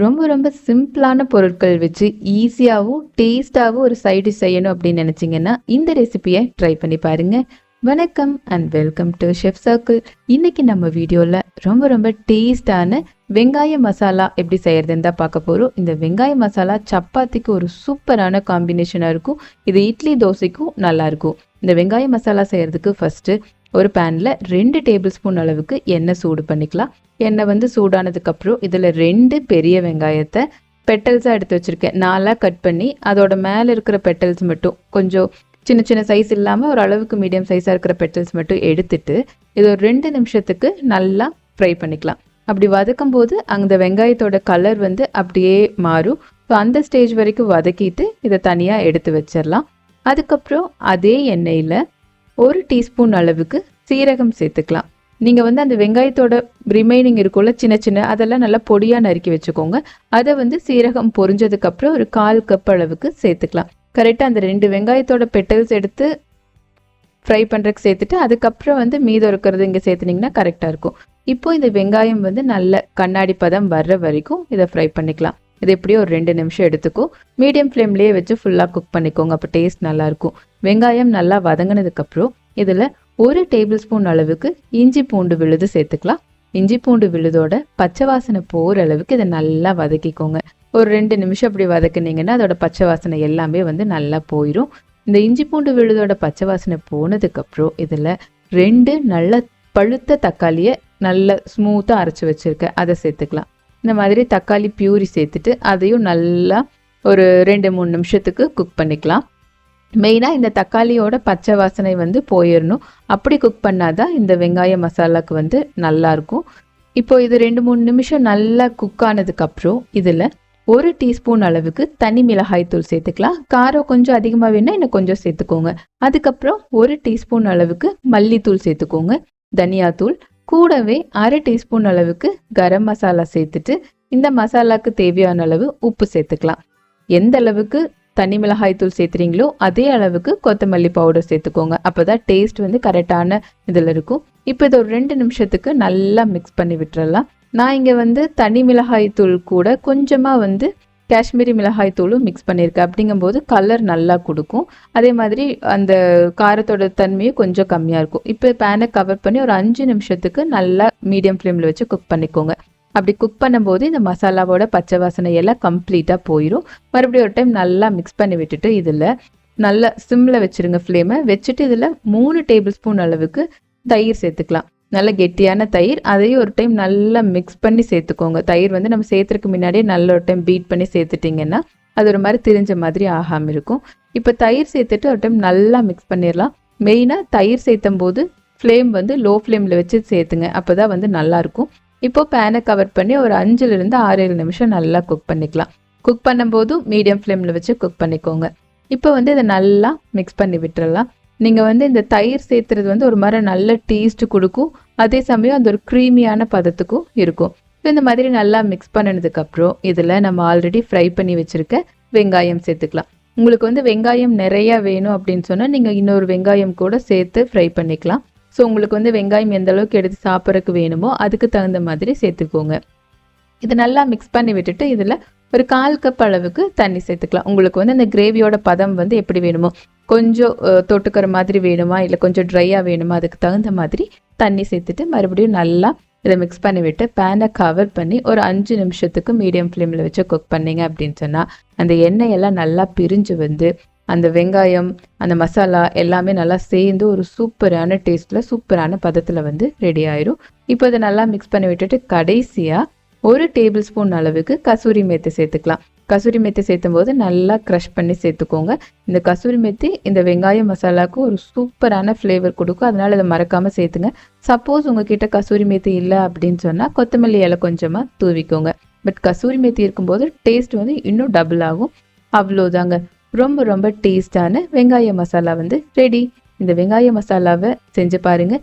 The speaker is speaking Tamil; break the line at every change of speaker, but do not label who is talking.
ரொம்ப ரொம்ப சிம்பிளான பொருட்கள் வச்சு ஈஸியாகவும் டேஸ்டாகவும் ஒரு சைடு செய்யணும் அப்படின்னு நினச்சிங்கன்னா இந்த ரெசிபியை ட்ரை பண்ணி பாருங்க. வணக்கம் and welcome to chef circle இன்னைக்கு நம்ம வீடியோவில் ரொம்ப ரொம்ப டேஸ்டான வெங்காய மசாலா எப்படி செய்யறதுன்னு தான் பார்க்க போகிறோம் இந்த வெங்காய மசாலா சப்பாத்திக்கு ஒரு சூப்பரான காம்பினேஷனாக இருக்கும். இது இட்லி தோசைக்கும் நல்லாயிருக்கும் இந்த வெங்காய மசாலா செய்கிறதுக்கு ஃபஸ்ட்டு ஒரு பேனில் ரெண்டு டேபிள் ஸ்பூன் அளவுக்கு எண்ணெய் சூடு பண்ணிக்கலாம். எண்ணெய் வந்து சூடானதுக்கப்புறம் இதில் ரெண்டு பெரிய வெங்காயத்தை பெட்டல்ஸாக எடுத்து வச்சுருக்கேன். நாலாக கட் பண்ணி அதோட மேலே இருக்கிற பெட்டல்ஸ் மட்டும் கொஞ்சம் சின்ன சின்ன சைஸ் இல்லாமல் ஒரு அளவுக்கு மீடியம் சைஸாக இருக்கிற பெட்டல்ஸ் மட்டும் எடுத்துட்டு இது ஒரு ரெண்டு நிமிஷத்துக்கு நல்லா ஃப்ரை பண்ணிக்கலாம். அப்படி வதக்கும் போது அந்த வெங்காயத்தோட கலர் வந்து அப்படியே மாறும். ஸோ அந்த ஸ்டேஜ் வரைக்கும் வதக்கிட்டு இதை தனியாக எடுத்து வச்சிடலாம் அதுக்கப்புறம் அதே எண்ணெயில் ஒரு டீஸ்பூன் அளவுக்கு சீரகம் சேர்த்துக்கலாம். நீங்கள் வந்து அந்த வெங்காயத்தோட ரிமைனிங் இருக்கும்ல சின்ன சின்ன அதெல்லாம் நல்லா பொடியாக நறுக்கி வச்சுக்கோங்க. அதை வந்து சீரகம் பொரிஞ்சதுக்கப்புறம் ஒரு கால் கப் அளவுக்கு சேர்த்துக்கலாம். கரெக்டாக அந்த ரெண்டு வெங்காயத்தோட பெட்டல்ஸ் எடுத்து ஃப்ரை பண்ணுறதுக்கு சேர்த்துட்டு அதுக்கப்புறம் வந்து மீதம் இருக்கிறது இங்கே சேர்த்துனிங்கன்னா கரெக்டாக இருக்கும். இப்போ இந்த வெங்காயம் வந்து நல்ல கண்ணாடி பதம் வர்ற வரைக்கும் இதை ஃப்ரை பண்ணிக்கலாம். இது எப்படியும் ஒரு ரெண்டு நிமிஷம் எடுத்துக்கும் மீடியம் ஃப்ளேம்லேயே வச்சு ஃபுல்லாக குக் பண்ணிக்கோங்க அப்போ டேஸ்ட் நல்லாயிருக்கும் வெங்காயம் நல்லா வதங்கினதுக்கப்புறம் இதில் ஒரு டேபிள் ஸ்பூன் அளவுக்கு இஞ்சி பூண்டு விழுது சேர்த்துக்கலாம். இஞ்சி பூண்டு விழுதோட பச்சை வாசனை போகிற அளவுக்கு இதை நல்லா வதக்கிக்கோங்க. ஒரு ரெண்டு நிமிஷம் அப்படி வதக்குனீங்கன்னா அதோட பச்சை வாசனை எல்லாமே வந்து நல்லா போயிடும் இந்த இஞ்சி பூண்டு விழுதோட பச்சை வாசனை போனதுக்கப்புறம் இதில் ரெண்டு நல்ல பழுத்த தக்காளியை நல்ல ஸ்மூத்தாக அரைச்சி வச்சுருக்கேன். அதை சேர்த்துக்கலாம். இந்த மாதிரி தக்காளி பியூரி சேர்த்துட்டு அதையும் நல்லா ஒரு ரெண்டு மூணு நிமிஷத்துக்கு குக் பண்ணிக்கலாம். மெயினாக இந்த தக்காளியோட பச்சை வாசனை வந்து போயிடணும் அப்படி குக் பண்ணாதான் இந்த வெங்காய மசாலாவுக்கு வந்து நல்லாயிருக்கும் இப்போ இது ரெண்டு மூணு நிமிஷம் நல்லா குக் ஆனதுக்கப்புறம் இதில் ஒரு டீஸ்பூன் அளவுக்கு தனி மிளகாய் தூள் சேர்த்துக்கலாம். காரம் கொஞ்சம் அதிகமாக வேணால் இன்னும் கொஞ்சம் சேர்த்துக்கோங்க. அதுக்கப்புறம் ஒரு டீஸ்பூன் அளவுக்கு மல்லித்தூள் சேர்த்துக்கோங்க. தனியாத்தூள் கூடவே அரை டீஸ்பூன் அளவுக்கு கரம் மசாலா சேர்த்துட்டு இந்த மசாலாக்கு தேவையான அளவு உப்பு சேர்த்துக்கலாம். எந்த அளவுக்கு தனி மிளகாய் தூள் சேர்த்துறீங்களோ அதே அளவுக்கு கொத்தமல்லி பவுடர் சேர்த்துக்கோங்க. அப்போதான் டேஸ்ட் வந்து கரெக்டான இதில் இருக்கும். இப்போ இது ஒரு ரெண்டு நிமிஷத்துக்கு நல்லா மிக்ஸ் பண்ணி விட்டுறலாம். நான் இங்கே வந்து தனி மிளகாய் தூள் கூட கொஞ்சமாக வந்து காஷ்மீரி மிளகாய் தூளும் மிக்ஸ் பண்ணியிருக்கேன் அப்படிங்கும்போது கலர் நல்லா கொடுக்கும். அதே மாதிரி அந்த காரத்தோட தன்மையும் கொஞ்சம் கம்மியாக இருக்கும். இப்போ பேனை கவர் பண்ணி ஒரு அஞ்சு நிமிஷத்துக்கு நல்லா மீடியம் ஃப்ளேமில் வச்சு குக் பண்ணிக்கோங்க. அப்படி குக் பண்ணும்போது இந்த மசாலாவோட பச்சை வாசனை எல்லாம் கம்ப்ளீட்டாக போயிடும் மறுபடியும் ஒரு டைம் நல்லா மிக்ஸ் பண்ணி விட்டுட்டு இதில் நல்லா சிம்மில் வச்சுருங்க ஃப்ளேமை வச்சுட்டு இதில் மூணு டேபிள் ஸ்பூன் அளவுக்கு தயிர் சேர்த்துக்கலாம். நல்ல கெட்டியான தயிர் அதையும் ஒரு டைம் நல்லா மிக்ஸ் பண்ணி சேர்த்துக்கோங்க. தயிர் வந்து நம்ம சேர்த்துறதுக்கு முன்னாடியே நல்ல ஒரு டைம் பீட் பண்ணி சேர்த்துட்டிங்கன்னா அது ஒரு மாதிரி திரிஞ்ச மாதிரி ஆகாமல் இருக்கும். இப்போ தயிர் சேர்த்துட்டு ஒரு டைம் நல்லா மிக்ஸ் பண்ணிடலாம் மெயினாக தயிர் சேர்த்தும் போது ஃப்ளேம் வந்து லோ ஃப்ளேமில் வச்சு சேர்த்துங்க. அப்போ தான் வந்து நல்லாயிருக்கும் இப்போ பேனை கவர் பண்ணி ஒரு அஞ்சுலேருந்து ஆறு ஏழு நிமிஷம் நல்லா குக் பண்ணிக்கலாம். குக் பண்ணும்போதும் மீடியம் ஃப்ளேமில் வச்சு குக் பண்ணிக்கோங்க. இப்போ வந்து இதை நல்லா மிக்ஸ் பண்ணி விட்டுறலாம். நீங்கள் வந்து இந்த தயிர் சேர்த்துறது வந்து ஒரு மாதிரி நல்ல டேஸ்ட் கொடுக்கும். அதே சமயம் அந்த ஒரு க்ரீமியான பதத்துக்கும் இருக்கும். ஸோ இந்த மாதிரி நல்லா மிக்ஸ் பண்ணினதுக்கப்புறம் இதில் நம்ம ஆல்ரெடி ஃப்ரை பண்ணி வச்சுருக்க வெங்காயம் சேர்த்துக்கலாம். உங்களுக்கு வந்து வெங்காயம் நிறையா வேணும் அப்படின்னு சொன்னால் நீங்கள் இன்னொரு வெங்காயம் கூட சேர்த்து ஃப்ரை பண்ணிக்கலாம். ஸோ உங்களுக்கு வந்து வெங்காயம் எந்த அளவுக்கு எடுத்து சாப்பிட்றதுக்கு வேணுமோ அதுக்கு தகுந்த மாதிரி சேர்த்துக்கோங்க. இது நல்லா மிக்ஸ் பண்ணி விட்டுட்டு இதில் ஒரு கால் கப் அளவுக்கு தண்ணி சேர்த்துக்கலாம். உங்களுக்கு வந்து அந்த கிரேவியோட பதம் வந்து எப்படி வேணுமோ. கொஞ்சம் தொட்டுக்கிற மாதிரி வேணுமா? இல்லை கொஞ்சம் ட்ரையாக வேணுமா? அதுக்கு தகுந்த மாதிரி தண்ணி சேர்த்துட்டு மறுபடியும் நல்லா இதை மிக்ஸ் பண்ணி விட்டு பேனை கவர் பண்ணி ஒரு அஞ்சு நிமிஷத்துக்கு மீடியம் ஃப்ளேமில் வச்சு குக் பண்ணிங்க அப்படின்னு சொன்னால் அந்த எண்ணெய் எல்லாம் நல்லா பிரிஞ்சு வந்து அந்த வெங்காயம் அந்த மசாலா எல்லாமே நல்லா சேர்ந்து ஒரு சூப்பரான டேஸ்ட்டில் சூப்பரான பதத்தில் வந்து ரெடி ஆயிரும். இப்போ இதை நல்லா மிக்ஸ் பண்ணி விட்டுட்டு கடைசியாக ஒரு டேபிள் ஸ்பூன் அளவுக்கு கசூரி மேத்து சேர்த்துக்கலாம். கசூரி மெத்தி சேர்த்தும் போது நல்லா க்ரஷ் பண்ணி சேர்த்துக்கோங்க. இந்த கசூரி மெத்தி இந்த வெங்காய மசாலாவுக்கு ஒரு சூப்பரான ஃப்ளேவர் கொடுக்கும். அதனால் இதை மறக்காமல் சேர்த்துங்க. சப்போஸ் உங்ககிட்ட கசூரி மெத்தி இல்லை அப்படின்னு சொன்னால் கொத்தமல்லி இலை கொஞ்சமாக தூவிக்கோங்க. பட் கசூரி மெத்தி இருக்கும்போது டேஸ்ட் வந்து இன்னும் டபுள் ஆகும். அவ்வளோதாங்க. ரொம்ப ரொம்ப டேஸ்டான வெங்காய மசாலா வந்து ரெடி இந்த வெங்காய மசாலாவை செஞ்சு பாருங்கள்